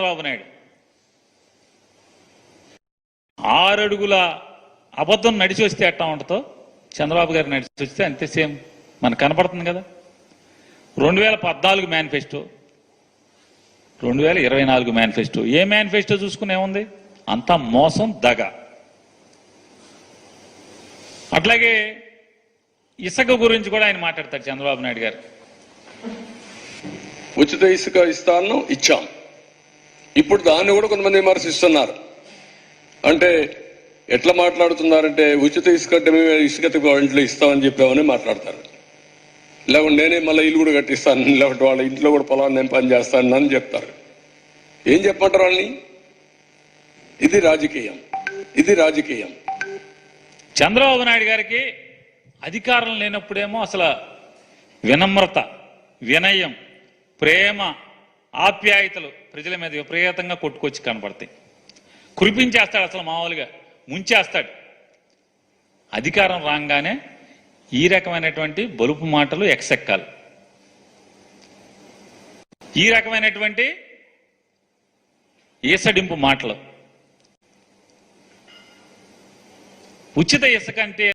చంద్రబాబు నాయుడు. ఆరడుగుల అబద్ధం నడిచి వస్తే ఎట్టా ఉంటుందో చంద్రబాబు గారు నడిచి వస్తే అంతే సేమ్ మనకు కనపడుతుంది కదా. రెండు వేల పద్నాలుగు మేనిఫెస్టో రెండు వేల ఇరవై నాలుగు మేనిఫెస్టో ఏ మేనిఫెస్టో చూసుకునేముంది అంతా మోసం దగ. అట్లాగే ఇసుక గురించి కూడా ఆయన మాట్లాడతారు చంద్రబాబు నాయుడు గారు. ఉచిత ఇసుక ఇస్తాను ఇచ్చాం. ఇప్పుడు దాన్ని కూడా కొంతమంది విమర్శిస్తున్నారు. అంటే ఎట్లా మాట్లాడుతున్నారంటే ఉచిత ఇసుక అంటే మేము ఇసుక ఇంట్లో ఇస్తామని చెప్పామని మాట్లాడతారు. లేకుంటే నేనే మళ్ళీ ఇల్లు కూడా కట్టిస్తాను లేకుంటే వాళ్ళ ఇంట్లో కూడా పొలాన్ని నేను పని చేస్తాను అని చెప్తారు. ఏం చెప్పమంటారు వాళ్ళని? ఇది రాజకీయం. ఇది రాజకీయం. చంద్రబాబు నాయుడు గారికి అధికారం లేనప్పుడేమో అసలు వినమ్రత వినయం ప్రేమ ఆప్యాయతలు ప్రజల మీద విపరీతంగా కొట్టుకొచ్చి కనపడతాయి. కురిపించేస్తాడు అసలు మామూలుగా ముంచేస్తాడు. అధికారం రాగానే ఈ రకమైనటువంటి బలుపు మాటలు ఎక్సెక్కాలి. ఈ రకమైనటువంటి ఈసడింపు మాటలు. ఉచిత ఇసుక అంటే